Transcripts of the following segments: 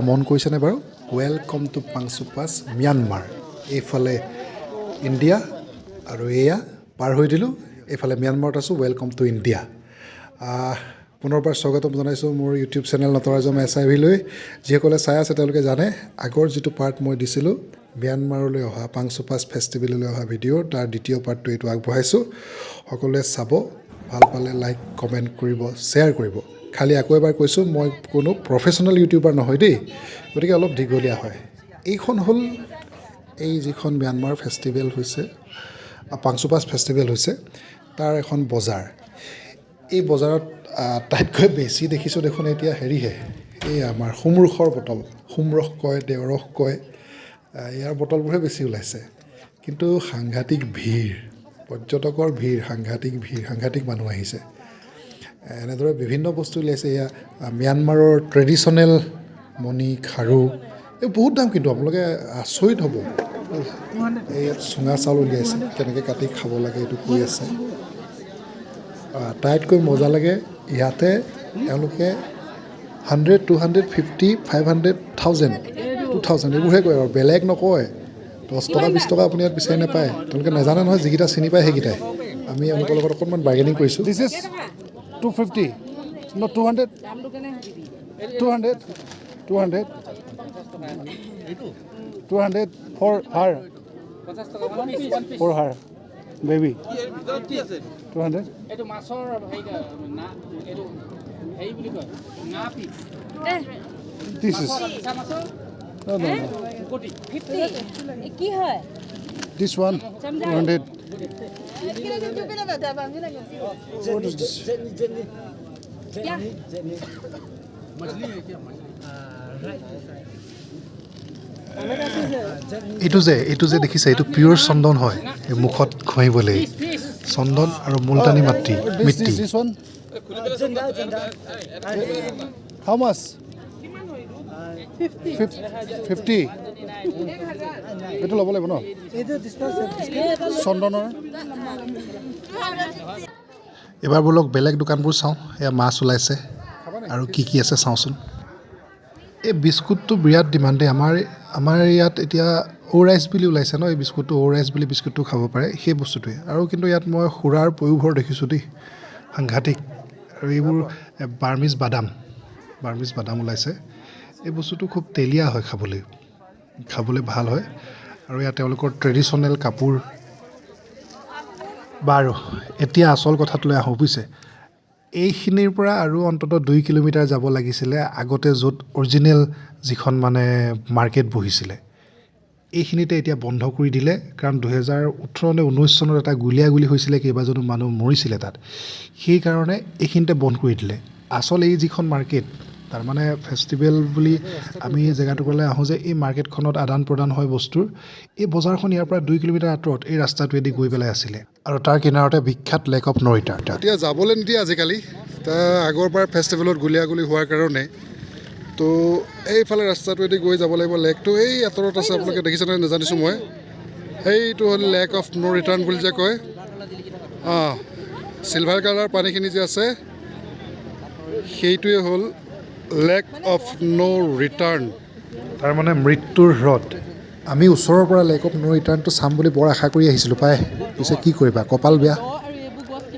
এয়া মন কৰিছেনে বাৰু? ৱেলকাম টু পাংচুপাছ ম্যানমাৰ এইফালে ইণ্ডিয়া আৰু এয়া পাৰ হৈ দিলোঁ। এইফালে ম্যানমাৰত আছোঁ। ৱেলকাম টু ইণ্ডিয়া পুনৰবাৰ স্বাগতম জনাইছোঁ মোৰ YouTube channel Natarajam S I ভিলৈ যিসকলে চাই আছে, তেওঁলোকে জানে, আগৰ যিটো পাৰ্ট মই দিছিলোঁ ম্যানমাৰলৈ অহা পাংচুপাছ ফেষ্টিভেললৈ অহা ভিডিঅ' তাৰ দ্বিতীয় পাৰ্টটো এইটো আগবঢ়াইছোঁ। সকলোৱে চাব, ভালো পালে লাইক কমেণ্ট কৰিব শ্বেয়াৰ কৰিব। খালি আকৌ এবাৰ কৈছোঁ মই কোনো প্ৰফেচনেল ইউটিউবাৰ নহয় দেই গতিকে অলপ দীঘলীয়া হয়। এইখন হ'ল এই যিখন ম্যানমাৰ ফেষ্টিভেল হৈছে পাংচুপাছ ফেষ্টিভেল হৈছে তাৰ এখন বজাৰ। এই বজাৰত আটাইতকৈ বেছি দেখিছোঁ দেখোন এতিয়া হেৰিহে এই আমাৰ সোমৰসৰ বটল সোমৰস কয় দেওৰস কয় ইয়াৰ বটলবোৰহে বেছি ওলাইছে। কিন্তু সাংঘাতিক ভিৰ পৰ্যটকৰ ভিৰ সাংঘাতিক ভিৰ সাংঘাতিক মানুহ আহিছে। এনেদৰে বিভিন্ন বস্তু উলিয়াইছে। এয়া ম্যানমাৰৰ ট্ৰেডিশ্যনেল মণি খাৰু এই বহুত দাম কিন্তু আপোনালোকে আচৰিত হ'ব। এই ইয়াত চুঙা চাউল উলিয়াইছে কেনেকৈ কাটি খাব লাগে এইটো কৈ আছে। আটাইতকৈ মজা লাগে। ইয়াতে তেওঁলোকে hundred two hundred fifty five hundred thousand two thousand এইবোৰহে কয় আৰু বেলেগ নকয়। দহ টকা বিছ টকা আপুনি ইয়াত বিচাৰি নাপায়। তেওঁলোকে নাজানে নহয় যিকেইটা চিনি পায় সেইকেইটাই। আমি এওঁলোকৰ লগত অকণমান বাৰ্গেনিং কৰিছোঁ। 250. No, 200. 200. 200. 200 for her. For her. Baby. 200. এইটো মাছৰ হেৰি কয়, না এইটো হেৰি বুলি কয় না পি This is. মিছা মাছৰ No, no, no. কোটি কি হয় This one, 200. এইটো যে এইটো যে দেখিছে এইটো পিয়'ৰ চন্দন হয় এই মুখত ঘঁহিবলৈ। চন্দন আৰু মুলতানী মাটি This, mitti this, this one? How much? 50. এইটো ল'ব লাগিব ন চন্দনৰ এইবাৰ বোলক বেলেগ দোকানবোৰ চাওঁ এয়া মাছ ওলাইছে আৰু কি কি আছে চাওঁচোন এই বিস্কুটটো বিৰাট ডিমাণ্ড আমাৰ আমাৰ ইয়াত এতিয়া অ' ৰাইচ বুলি ওলাইছে ন এই বিস্কুটটো অ' ৰাইচ বুলি বিস্কুটটো খাব পাৰে সেই বস্তুটোৱে আৰু কিন্তু ইয়াত মই সুৰাৰ পয়োভৰ দেখিছোঁ দেই সাংঘাতিক আৰু এইবোৰ বাৰ্মিজ বাদাম বাৰ্মিজ বাদাম ওলাইছে এই বস্তুটো খুব তেলীয়া হয় খাবলৈ খাবলৈ ভালো হয়। আৰু ইয়াত তেওঁলোকৰ ট্ৰেডিশ্যনেল কাপোৰ। বাৰু, এতিয়া আচল কথাটোলৈ আহোঁ বুজিছে এইখিনিৰ পৰা আৰু অন্ততঃ দুই কিলোমিটাৰ যাব লাগিছিলে আগতে য'ত অৰিজিনেল যিখন মানে মাৰ্কেট বহিছিলে। এইখিনিতে এতিয়া বন্ধ কৰি দিলে, কাৰণ দুহেজাৰ ওঠৰ নে ঊনৈছ চনত এটা গুলীয়াগুলী হৈছিলে, কেইবাজনো মানুহ মৰিছিলে তাত। সেইকাৰণে এইখিনিতে বন্ধ কৰি দিলে। আচল এই যিখন মাৰ্কেট তাৰমানে ফেষ্টিভেল বুলি আমি জেগাটুকুৰালৈ আহোঁ যে এই মাৰ্কেটখনত আদান প্ৰদান হয় বস্তুৰ, এই বজাৰখন ইয়াৰ পৰা দুই কিলোমিটাৰ আঁতৰত এই ৰাস্তাটোৱেদি গৈ পেলাই আছিলে। আৰু তাৰ কিনাৰতে বিখ্যাত লেক অফ নৰিটা এতিয়া যাবলৈ নিদিয়ে আজিকালি। আগৰ পৰা ফেষ্টিভেলত গুলীয়াগুলী হোৱাৰ কাৰণে। তো এইফালে ৰাস্তাটোৱেদি গৈ যাব লাগিব লেকটো এই আঁতৰত আছে আপোনালোকে দেখিছেনে নাজানিছোঁ মই। সেইটো হ'ল লেক অফ ন' ৰিটাৰ্ণ বুলি যে কয়। অঁ চিলভাৰ কালাৰ পানীখিনি যে আছে, সেইটোৱে হ'ল লেক অফ ন' ৰিটাৰ্ণ তাৰমানে মৃত্যুৰ হ্ৰদ। আমি ওচৰৰ পৰা লেক অফ ন' ৰিটাৰ্ণটো চাম বুলি বৰ আশা কৰি আহিছিলোঁ পাই। পিছে কি কৰিবা কপাল বেয়া।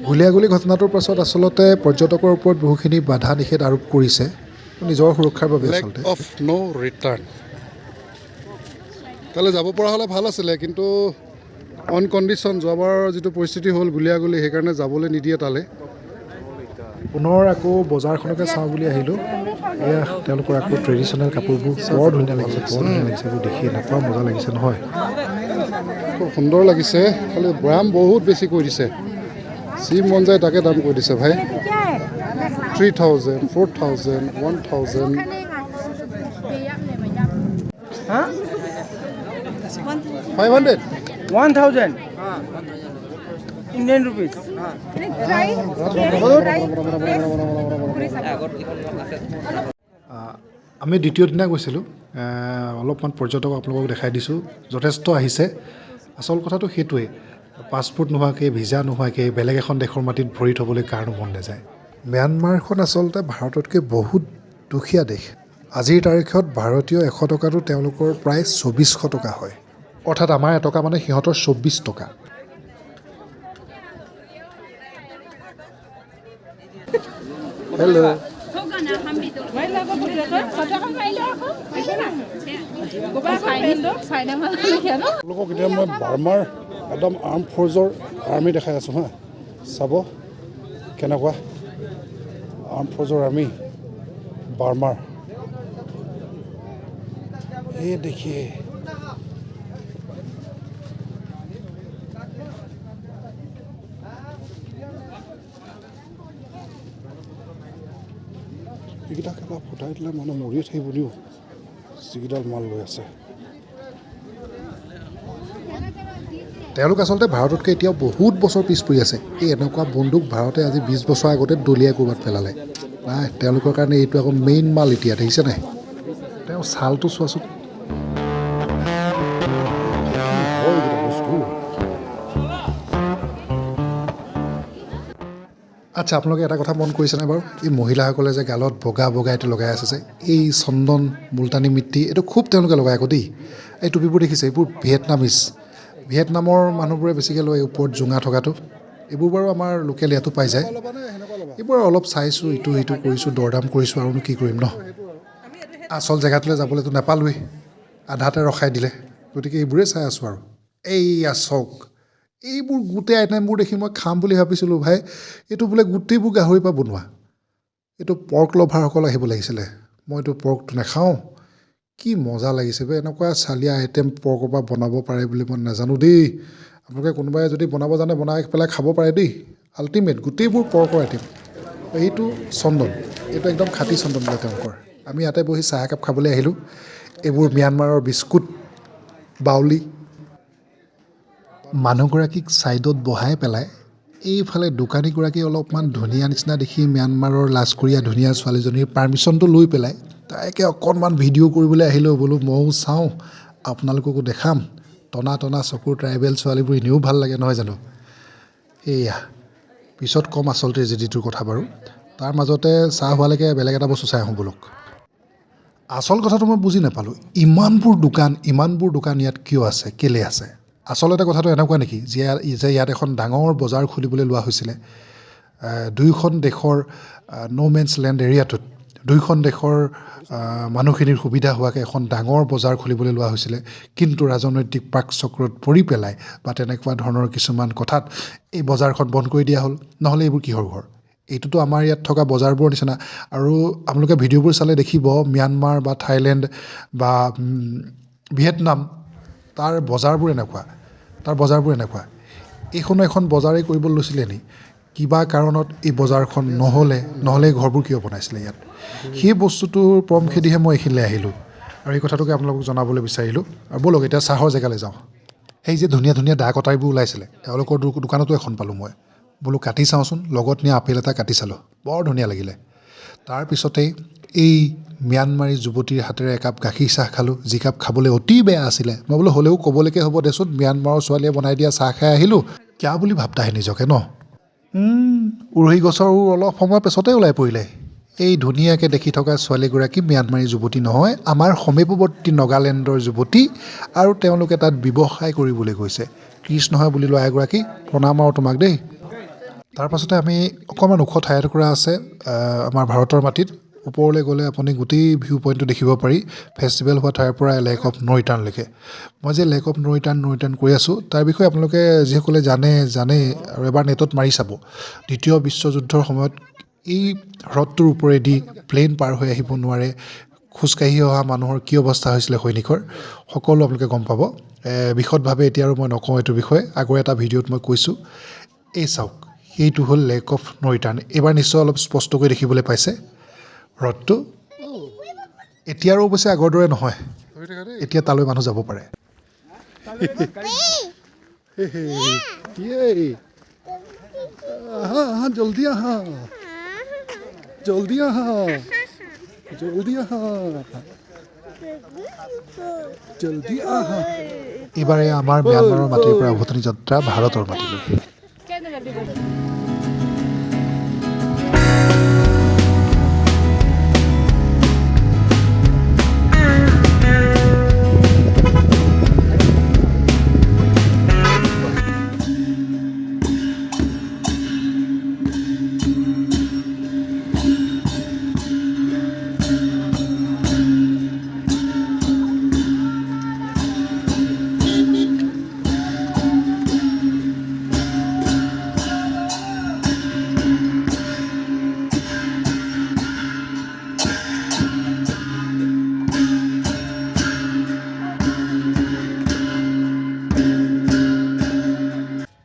গুলীয়াগুলী ঘটনাটোৰ পাছত আচলতে পৰ্যটকৰ ওপৰত বহুখিনি বাধা নিষেধ আৰোপ কৰিছে। নিজৰ সুৰক্ষাৰ বাবে আচলতে। অফ ন' ৰিটাৰ্ণ তালৈ যাব পৰা হ'লে ভাল আছিলে কিন্তু অন কণ্ডিশ্যন যোৱাবাৰ যিটো পৰিস্থিতি হ'ল গুলীয়াগুলী সেইকাৰণে যাবলৈ নিদিয়ে তালৈ। পুনৰ আকৌ বজাৰখনকে চাওঁ বুলি আহিলোঁ। এয়া তেওঁলোকৰ আকৌ ট্ৰেডিশ্যনেল কাপোৰবোৰ বৰ ধুনীয়া লাগিছে বৰ ধুনীয়া লাগিছে এইবোৰ দেখি এনেকুৱা মজা লাগিছে নহয়। খুব সুন্দৰ লাগিছে খালি দাম বহুত বেছি কৈ দিছে। যি মন যায় তাকে দাম কৈ দিছে ভাই। Three thousand four thousand one thousand five hundred 1000 Indian rupees আমি দ্বিতীয় দিনা গৈছিলোঁ। অলপমান পৰ্যটক আপোনালোকক দেখাই দিছোঁ। যথেষ্ট আহিছে। আচল কথাটো সেইটোৱেই পাছপোৰ্ট নোহোৱাকৈ ভিজা নোহোৱাকৈ বেলেগ এখন দেশৰ মাটিত ভৰি থ'বলৈ কাৰো মন নাযায়। ম্যানমাৰখন আচলতে ভাৰততকৈ বহুত দুখীয়া দেশ। আজিৰ তাৰিখত ভাৰতীয় এশ টকাটো তেওঁলোকৰ প্ৰায় চৌবিছশ টকা হয়। অৰ্থাৎ আমাৰ এটকা মানে সিহঁতৰ চৌব্বিছ টকা। হেল্ল' আপোনালোকক এতিয়া মই বাৰ্মাৰ একদম আৰ্ম ফ'ৰ্চৰ আৰ্মি দেখাই আছোঁ হা চাব কেনেকুৱা আৰ্ম ফ'ৰ্চৰ আৰ্মি বাৰ্মাৰ এই দেখিয়ে দিলে মানুহ মৰিয়ে থাকিব দিও যিকেইডাল মাল লৈ আছে। তেওঁলোক আচলতে ভাৰততকৈ এতিয়াও বহুত বছৰ পিছ পৰি আছে। এই এনেকুৱা বন্দুক ভাৰতে আজি বিছ বছৰ আগতে দলিয়াই ক'ৰবাত পেলালে। নাই, তেওঁলোকৰ কাৰণে এইটো আকৌ মেইন মাল এতিয়া, দেখিছে নাই? তেওঁ ছালটো চোৱাচোন। আচ্ছা আপোনালোকে এটা কথা মন কৰিছেনে বাৰু? এই মহিলাসকলে যে গালত বগা বগা এইটো লগাই আছে যে এই চন্দন মুলতানী মিট্টি এইটো খুব তেওঁলোকে লগাই আকৌ দেই। এই টুপিবোৰ দেখিছে এইবোৰ ভিয়েটনামিজ। ভিয়েটনামৰ মানুহবোৰে বেছিকৈ লয় এই ওপৰত জোঙা থকাটো। এইবোৰ বাৰু আমাৰ লোকেল ইয়াতো পাই যায়। এইবোৰ অলপ চাইছোঁ ইটো সিটো কৰিছোঁ দৰদাম কৰিছোঁ আৰুনো কি কৰিম ন? আচল জেগাটোলৈ যাবলৈতো নাপালোৱেই। আধাতে ৰখাই দিলে। গতিকে এইবোৰেই চাই আছোঁ আৰু। এইয়া চাওক এইবোৰ গোটেই আইটেমবোৰ দেখি মই খাম বুলি ভাবিছিলোঁ ভাই। এইটো বোলে গোটেইবোৰ গাহৰিৰ পৰা বনোৱা। এইটো পৰ্ক লভাৰসকল আহিব লাগিছিলে। মইতো পৰ্কটো নাখাওঁ। কি মজা লাগিছে বে এনেকুৱা চালিয়া আইটেম পৰ্কৰ পৰা বনাব পাৰে বুলি মই নাজানো দেই। আপোনালোকে কোনোবাই যদি বনাব জানে বনাই পেলাই খাব পাৰে দেই। আল্টিমেট গোটেইবোৰ পৰ্কৰ আইটেম। এইটো চন্দন। এইটো একদম খাটি চন্দন বোলে তেওঁলোকৰ। আমি ইয়াতে বহি চাহ একাপ খাবলৈ আহিলোঁ। এইবোৰ ম্যানমাৰৰ বিস্কুট বাউলি মানুহগৰাকীক ছাইডত বহাই পেলাই এইফালে দোকানীগৰাকী অলপমান ধুনীয়া নিচিনা দেখি ম্যানমাৰৰ লাজকৰীয়া ধুনীয়া ছোৱালীজনীৰ পাৰ্মিশ্যনটো লৈ পেলাই তাইকে অকণমান ভিডিঅ' কৰিবলৈ আহিলোঁ বোলো ময়ো চাওঁ, আপোনালোককো দেখাম। টনা টনা চকুৰ ট্ৰাইবেল ছোৱালীবোৰ এনেও ভালো লাগে, নহয় জানো? এয়া পিছত ক'ম আচলতে ট্ৰেজেডিটোৰ কথা বাৰু। তাৰ মাজতে চাহ হোৱালৈকে বেলেগ এটা বস্তু চাই আহোঁ বোলক। আচল কথাটো মই বুজি নাপালোঁ। ইমানবোৰ দোকান ইমানবোৰ দোকান ইয়াত কিয় আছে, কেলৈ আছে? আচলতে কথাটো এনেকুৱা নেকি যে যে ইয়াত এখন ডাঙৰ বজাৰ খুলিবলৈ লোৱা হৈছিলে দুয়োখন দেশৰ ন' মেন্স লেণ্ড এৰিয়াটোত দুয়োখন দেশৰ মানুহখিনিৰ সুবিধা হোৱাকৈ এখন ডাঙৰ বজাৰ খুলিবলৈ লোৱা হৈছিলে কিন্তু ৰাজনৈতিক প্ৰাক চক্ৰত পৰি পেলাই বা তেনেকুৱা ধৰণৰ কিছুমান কথাত এই বজাৰখন বন্ধ কৰি দিয়া হ'ল নহ'লে এইবোৰ কিহৰ ঘৰ? এইটোতো আমাৰ ইয়াত থকা বজাৰবোৰৰ নিচিনা আৰু আপোনালোকে ভিডিঅ'বোৰ চালে দেখিব ম্যানমাৰ বা থাইলেণ্ড বা ভিয়েটনাম তাৰ বজাৰবোৰ এনেকুৱা তাৰ বজাৰবোৰ এনেকুৱা। এইখনো এখন বজাৰেই কৰিবলৈ লৈছিলে নি? কিবা কাৰণত এই বজাৰখন নহ'লে নহ'লে ঘৰবোৰ কিয় বনাইছিলে ইয়াত? সেই বস্তুটোৰ প্ৰম খেদিহে মই এইখিনিলৈ আহিলোঁ। আৰু এই কথাটোকে আপোনালোকক জনাবলৈ বিচাৰিলোঁ। আৰু ব'লক এতিয়া চাহৰ জেগালৈ যাওঁ। সেই যে ধুনীয়া ধুনীয়া দা কটাৰীবোৰ ওলাইছিলে তেওঁলোকৰ দোকানতো এখন পালোঁ মই। বোলো কাটি চাওঁচোন। লগত নিয়া আপেল এটা কাটি চালোঁ। বৰ ধুনীয়া লাগিলে। তাৰপিছতেই এই ম্যানমাৰী যুৱতীৰ হাতেৰে একাপ গাখীৰ চাহ খালোঁ। যি কাপ খাবলৈ অতি বেয়া আছিলে। মই বোলো, হ'লেও ক'বলৈকে হ'ব দেচোন। ম্যানমাৰৰ ছোৱালীয়ে বনাই দিয়া চাহ খাই আহিলোঁ। কিয়া বুলি ভাবতাহে নিজকে ন? উৰহী গছৰ অলপ সময় পিছতে ওলাই পৰিলে। এই ধুনীয়াকৈ দেখি থকা ছোৱালীগৰাকী ম্যানমাৰী যুৱতী নহয়, আমাৰ সমীপৱৰ্তী নগালেণ্ডৰ যুৱতী আৰু তেওঁলোকে তাত ব্যৱসায় কৰিবলৈ গৈছে। কৃষ্ণ হয় বুলি লোৱা এগৰাকী, প্ৰণাম আৰু তোমাক দেই। তাৰপাছতে আমি অকণমান ওখ ঠাই এটুকুৰা আছে আমাৰ ভাৰতৰ মাটিত। ওপৰলৈ গ'লে আপুনি গোটেই ভিউ পইণ্টটো দেখিব পাৰি। ফেষ্টিভেল হোৱা ঠাইৰ পৰা লেক অফ ন' ৰিটাৰ্ণলৈকে মই যে Lake of No' Return no' return কৈ আছোঁ তাৰ বিষয়ে আপোনালোকে যিসকলে জানে জানে আৰু এবাৰ নেটত মাৰি চাব। দ্বিতীয় বিশ্বযুদ্ধৰ সময়ত এই হ্ৰদটোৰ ওপৰেদি প্লেন পাৰ হৈ আহিব নোৱাৰে খোজকাঢ়ি অহা মানুহৰ কি অৱস্থা হৈছিলে সৈনিকৰ সকলো আপোনালোকে গম পাব। বিশদভাৱে এতিয়া আৰু মই নকওঁ এইটোৰ বিষয়ে আগৰ এটা ভিডিঅ'ত মই কৈছোঁ। এই চাওক সেইটো হ'ল লেক অফ ন' ৰিটাৰ্ণ এইবাৰ নিশ্চয় অলপ স্পষ্টকৈ দেখিবলৈ পাইছে। হ্ৰদটো এতিয়া আৰু অৱশ্যে আগৰ দৰে নহয়। এতিয়া তালৈ মানুহ যাব পাৰে। জলদি আহা। জলদি আহা। জলদি আহা। জলদি আহা। এইবাৰে আমাৰ ম্যানমাৰৰ মাটিৰ পৰা উভতনি যাত্ৰা ভাৰতৰ মাটিলৈ।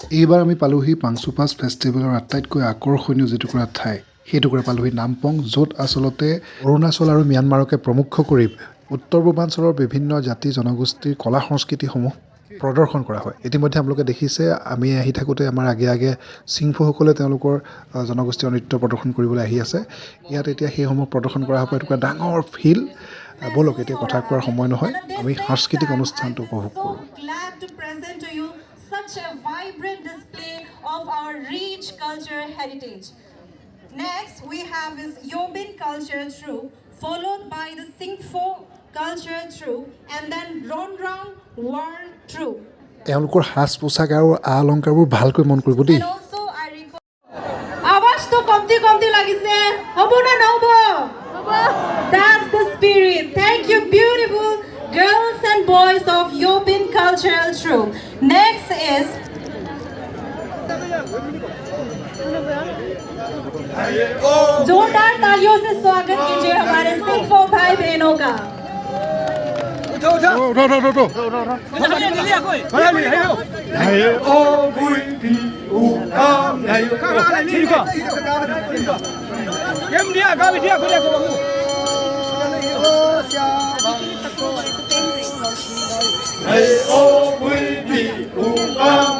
এইবাৰ আমি পালোহি পাংচুপাছ ফেষ্টিভেলৰ আটাইতকৈ আকৰ্ষণীয় যিটুকুৰা ঠাই সেইটুকুৰা পালোহি নামপং য'ত আচলতে অৰুণাচল আৰু ম্যানমাৰকে প্ৰমুখ কৰি উত্তৰ পূৰ্বাঞ্চলৰ বিভিন্ন জাতি জনগোষ্ঠীৰ কলা সংস্কৃতিসমূহ প্ৰদৰ্শন কৰা হয়। ইতিমধ্যে আপোনালোকে দেখিছে আমি আহি থাকোঁতে আমাৰ আগে আগে চিংফুসকলে তেওঁলোকৰ জনগোষ্ঠীয় নৃত্য প্ৰদৰ্শন কৰিবলৈ আহি আছে। ইয়াত এতিয়া সেইসমূহ প্ৰদৰ্শন কৰা হ'ব এইটুকুৰা ডাঙৰ আহ, ব'লক এতিয়া কথা কোৱাৰ সময় নহয় আমি সাংস্কৃতিক অনুষ্ঠানটো উপভোগ কৰোঁ। such a vibrant display of our rich culture heritage. Next, we have is Yobin culture troupe, followed by the Singpho culture troupe, and then Rongrang War troupe. এওঁলোকৰ সাজ পোছাক আৰু আ অলংকাৰবোৰ ভালকৈ মন কৰিব দেই And also, I request. আৱাজটো কমতি কমতি লাগিছে হ'ব না নহ'ব That's the spirit. Thank you, beautiful girls and boys of Yobin Cultural Troupe. Next is जोरदार तालियों से स्वागत कीजिए हमारे सिंह भाई बहनों का Nay ô quý vị cùng am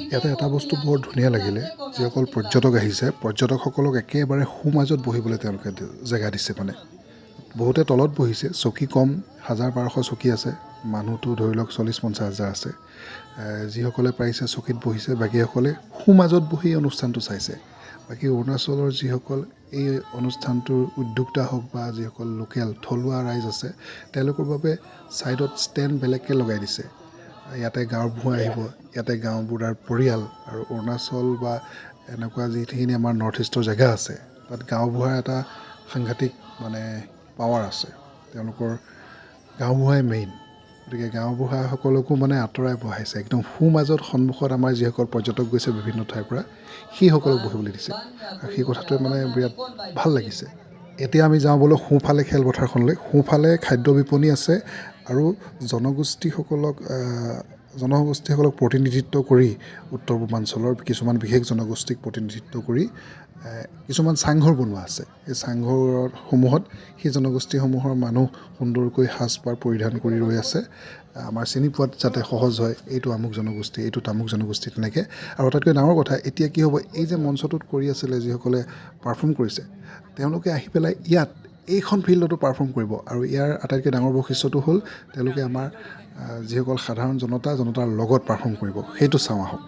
ইয়াতে এটা বস্তু বৰ ধুনীয়া লাগিলে। যিসকল পৰ্যটক আহিছে, পৰ্যটকসকলক একেবাৰে সোঁমাজত বহিবলৈ তেওঁলোকে জেগা দিছে মানে। বহুতে তলত বহিছে, চকী কম, হাজাৰ বাৰশ চকী আছে মানুহটো ধৰি লওক চল্লিছ পঞ্চাছ হাজাৰ আছে। যিসকলে পাৰিছে চকীত বহিছে, বাকীসকলে সোঁমাজত বহি এই অনুষ্ঠানটো চাইছে। বাকী অৰুণাচলৰ যিসকল এই অনুষ্ঠানটোৰ উদ্যোক্তা হওক বা যিসকল লোকেল থলুৱা ৰাইজ আছে, তেওঁলোকৰ বাবে ছাইডত ষ্টেণ্ড বেলেগকৈ লগাই দিছে। ইয়াতে গাঁওবুঢ়া আহিব। ইয়াতে গাঁওবুঢ়াৰ পৰিয়াল আৰু অৰুণাচল বা এনেকুৱা যিখিনি আমাৰ নৰ্থ ইষ্টৰ জেগা আছে, তাত গাঁওবুঢ়াৰ এটা সাংঘাতিক মানে পাৱাৰ আছে। তেওঁলোকৰ গাঁওবুঢ়াই মেইন গতিকে গাঁওবুঢ়াসকলকো মানে আঁতৰাই বহাইছে একদম সোঁমাজত সন্মুখত আমাৰ যিসকল পৰ্যটক গৈছে বিভিন্ন ঠাইৰ পৰা সেইসকলক বহিবলৈ দিছে। আৰু সেই কথাটোৱে মানে বিৰাট ভালো লাগিছে। এতিয়া আমি যাওঁ বোলো সোঁফালে খেলপথাৰখনলৈ। সোঁফালে খাদ্য বিপণী আছে আৰু জনগোষ্ঠীসকলক জনগোষ্ঠীসকলক প্ৰতিনিধিত্ব কৰি উত্তৰ পূৰ্বাঞ্চলৰ কিছুমান বিশেষ জনগোষ্ঠীক প্ৰতিনিধিত্ব কৰি কিছুমান চাংঘৰ বনোৱা আছে। এই চাংঘৰসমূহত সেই জনগোষ্ঠীসমূহৰ মানুহ সুন্দৰকৈ সাজপাৰ পৰিধান কৰি ৰৈ আছে। আমাৰ চিনি পোৱাত যাতে সহজ হয় এইটো আমুক জনগোষ্ঠী এইটো তামুক জনগোষ্ঠী তেনেকৈ। আৰু আটাইতকৈ ডাঙৰ কথা এতিয়া কি হ'ব এই যে মঞ্চটোত কৰি আছিলে যিসকলে পাৰফৰ্ম কৰিছে তেওঁলোকে আহি পেলাই ইয়াত এইখন ফিল্ডতো পাৰফৰ্ম কৰিব আৰু ইয়াৰ আটাইতকৈ ডাঙৰ বৈশিষ্ট্যটো হ'ল তেওঁলোকে আমাৰ যিসকল সাধাৰণ জনতা জনতাৰ লগত পাৰফৰ্ম কৰিব। সেইটো চাওঁ আহক।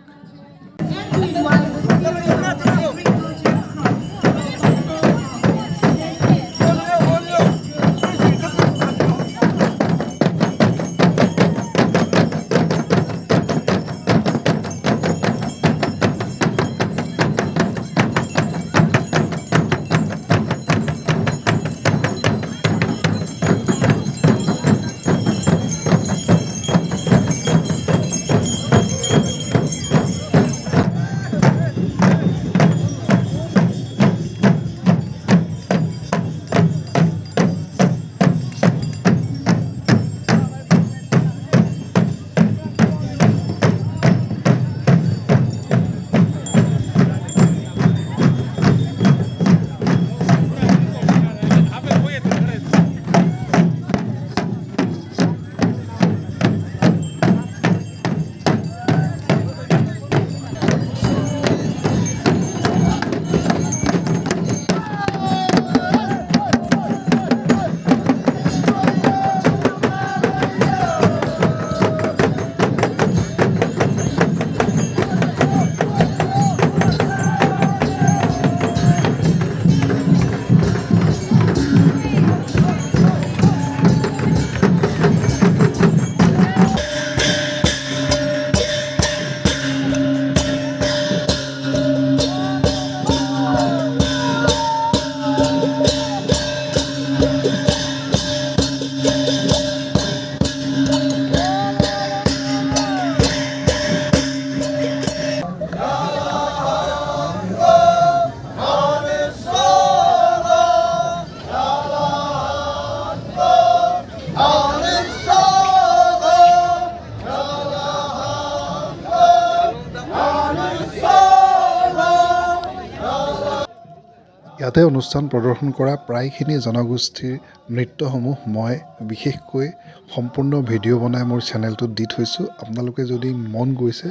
ইয়াতে অনুষ্ঠান প্ৰদৰ্শন কৰা প্ৰায়খিনি জনগোষ্ঠীৰ নৃত্যসমূহ মই বিশেষকৈ সম্পূৰ্ণ ভিডিঅ' বনাই মোৰ চেনেলটোত দি থৈছোঁ। আপোনালোকে যদি মন গৈছে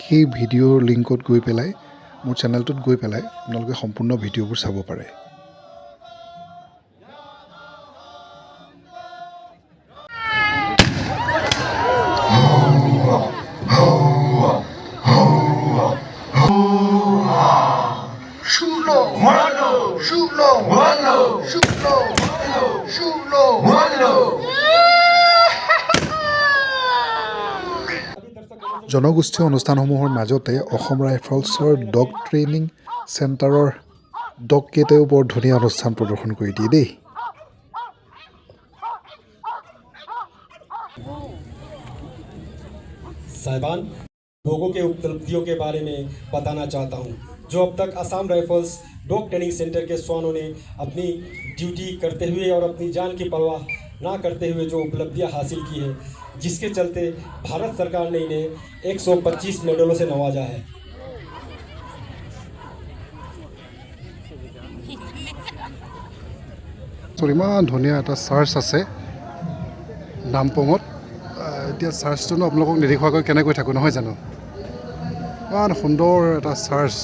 সেই ভিডিঅ'ৰ লিংকত গৈ পেলাই মোৰ চেনেলটোত গৈ পেলাই আপোনালোকে সম্পূৰ্ণ ভিডিঅ'বোৰ চাব পাৰে। জনগোষ্ঠীয় অনুষ্ঠানসমূহৰ মাজতে অসম ৰাইফলছৰ ডগ ট্ৰেইনিং চেণ্টাৰৰ ডগকেইটাইও বৰ ধুনীয়া অনুষ্ঠান প্ৰদৰ্শন কৰি দিয়ে দেই साहिबान लोगों के उपलब्धियों के बारे में बताना चाहता हूं जो अब तक Assam rifles dog training centre के स्वानों ने अपनी ड्यूटी करते हुए और अपनी जान की परवाह ना करते हुए जो उपलब्धियां हासिल की है जिसके चलते भारत सरकार ने इन्हें 125 मेडलों से नवाजा है চ' ইমান ধুনীয়া এটা চাৰ্চ আছে নামপঙত আহ, এতিয়া চাৰ্চটোনো আপোনালোকক নেদেখুৱাকৈ কেনেকৈ থাকোঁ নহয় জানো ইমান সুন্দৰ এটা চাৰ্চ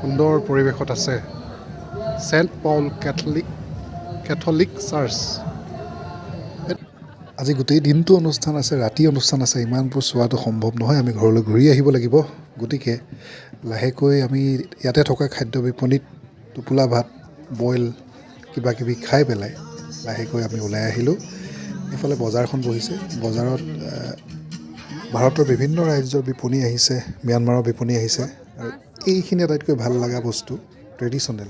সুন্দৰ পৰিৱেশত আছে saint Paul Catholic Catholic church আজি গোটেই দিনটো অনুষ্ঠান আছে ৰাতি অনুষ্ঠান আছে ইমানবোৰ চোৱাটো সম্ভৱ নহয় আমি ঘৰলৈ ঘূৰি আহিব লাগিব। গতিকে লাহেকৈ আমি ইয়াতে থকা খাদ্য বিপণীত টোপোলা ভাত বইল কিবা কিবি খাই পেলাই লাহেকৈ আমি ওলাই আহিলোঁ। এইফালে বজাৰখন বহিছে। বজাৰত ভাৰতৰ বিভিন্ন ৰাজ্যৰ বিপণী আহিছে ম্যানমাৰৰ বিপণী আহিছে। আৰু এইখিনি আটাইতকৈ ভাল লগা বস্তু ট্ৰেডিশ্যনেল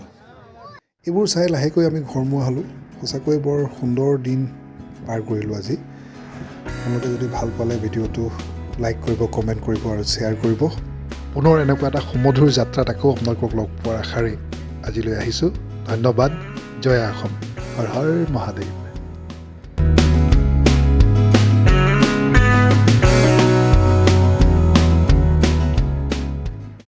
এইবোৰ চাই লাহেকৈ আমি ঘৰমুৱা হ'লোঁ। সঁচাকৈ বৰ সুন্দৰ দিন পাৰ কৰিলোঁ আজি। আপোনালোকে যদি ভাল পালে ভিডিঅ'টো লাইক কৰিব কমেণ্ট কৰিব আৰু শ্বেয়াৰ কৰিব। পুনৰ এনেকুৱা এটা সুমধুৰ যাত্ৰাত আকৌ আপোনালোকক লগ পোৱাৰ আশাৰে আজিলৈ আহিছোঁ। ধন্যবাদ। জয় অসম হৰ হৰ মহাদেৱ।